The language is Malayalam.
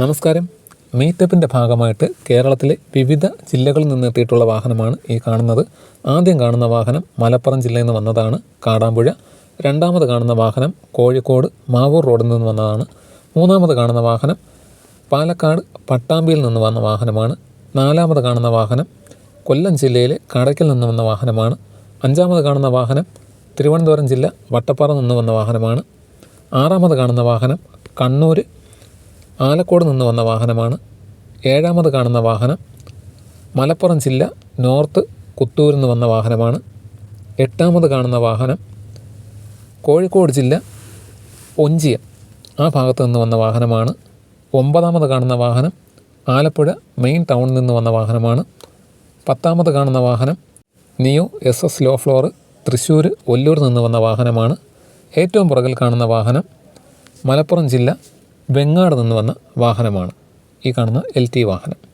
നമസ്കാരം. മീറ്റപ്പിന്റെ ഭാഗമായിട്ട് കേരളത്തിലെ വിവിധ ജില്ലകളിൽ നിന്ന് എത്തിയിട്ടുള്ള വാഹനമാണ് ഈ കാണുന്നത്. ആദ്യം കാണുന്ന വാഹനം മലപ്പുറം ജില്ലയിൽ നിന്ന് വന്നതാണ്. കാടാമ്പുഴ. രണ്ടാമത് കാണുന്ന വാഹനം കോഴിക്കോട് മാവൂർ റോഡിൽ നിന്ന് വന്നതാണ്. മൂന്നാമത് കാണുന്ന വാഹനം പാലക്കാട് പട്ടാമ്പിയിൽ നിന്ന് വന്ന വാഹനമാണ്. നാലാമത് കാണുന്ന വാഹനം കൊല്ലം ജില്ലയിലെ കടയ്ക്കൽ നിന്ന് വന്ന വാഹനമാണ്. അഞ്ചാമത് കാണുന്ന വാഹനം തിരുവനന്തപുരം ജില്ല വട്ടപ്പാറ നിന്ന് വന്ന വാഹനമാണ്. ആറാമത് കാണുന്ന വാഹനം കണ്ണൂർ ആലക്കോട് നിന്ന് വന്ന വാഹനമാണ്. ഏഴാമത് കാണുന്ന വാഹനം മലപ്പുറം ജില്ല നോർത്ത് കുത്തൂരിൽ നിന്ന് വന്ന വാഹനമാണ്. എട്ടാമത് കാണുന്ന വാഹനം കോഴിക്കോട് ജില്ല ഒഞ്ചിയ ആ ഭാഗത്തു നിന്ന് വന്ന വാഹനമാണ്. ഒമ്പതാമത് കാണുന്ന വാഹനം ആലപ്പുഴ മെയിൻ ടൗണിൽ നിന്ന് വന്ന വാഹനമാണ്. പത്താമത് കാണുന്ന വാഹനം neo S S low floor Thrissur Ollur നിന്ന് വന്ന വാഹനമാണ്. ഏറ്റവും പുറകിൽ കാണുന്ന വാഹനം മലപ്പുറം ജില്ല വെങ്ങാട് നിന്ന് വന്ന വാഹനമാണ്. ഈ കാണുന്ന എൽ ടി വാഹനം.